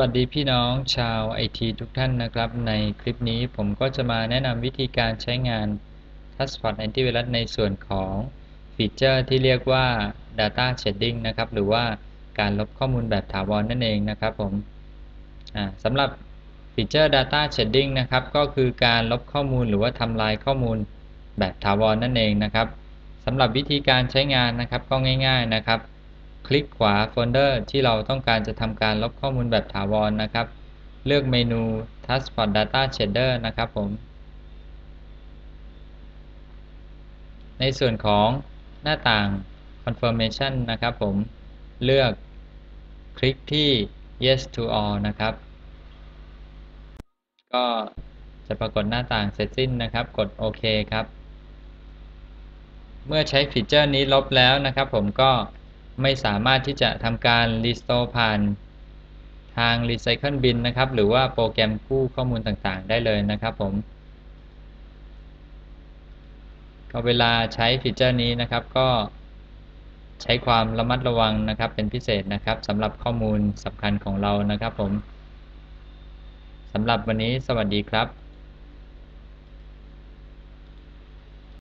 วัสดีพี่น้องชาวไอทีทุกท่านนะครับ ในคลิปนี้ผมก็จะมาแนะนำวิธีการใช้งาน TouchPad Antivirus ในส่วนของฟีเจอร์ที่เรียกว่า Data Shading นะครับ หรือว่าการลบข้อมูลแบบถาวรนนั่นเองนะครับผมสำหรับฟีเจอร์ Data Shading นะครับ ก็คือการลบข้อมูลหรือว่าทำลายข้อมูลแบบถาวรนนั่นเองนะครับสำหรับวิธีการใช้งานนะครับก็ง่าย ๆนะครับ คลิกขวาโฟลเดอร์ที่เราต้องการจะทำการลบข้อมูลแบบถาวรนนะครับ เลือกเมนู Touchpad Data Shader นะครับผม ในส่วนของหน้าต่าง Confirmation นะครับผม เลือกคลิกที่ Yes to all นะครับ ก็จะปรากฏหน้าต่างเสร็จสิ้นนะครับ กดโอเคครับ เมื่อใช้ฟีเจอร์นี้ลบแล้วนะครับผมก็ ไม่สามารถที่จะทำการรีสโตร์ผ่านทาง Recycle Bin นะครับ หรือว่าโปรแกรมกู้ข้อมูลต่างๆ ได้เลยนะครับผม ก็เวลาใช้ฟีเจอร์นี้นะครับก็ใช้ความระมัดระวังนะครับ เป็นพิเศษนะครับสำหรับข้อมูลสำคัญของเรานะครับผมสำหรับวันนี้สวัสดีครับ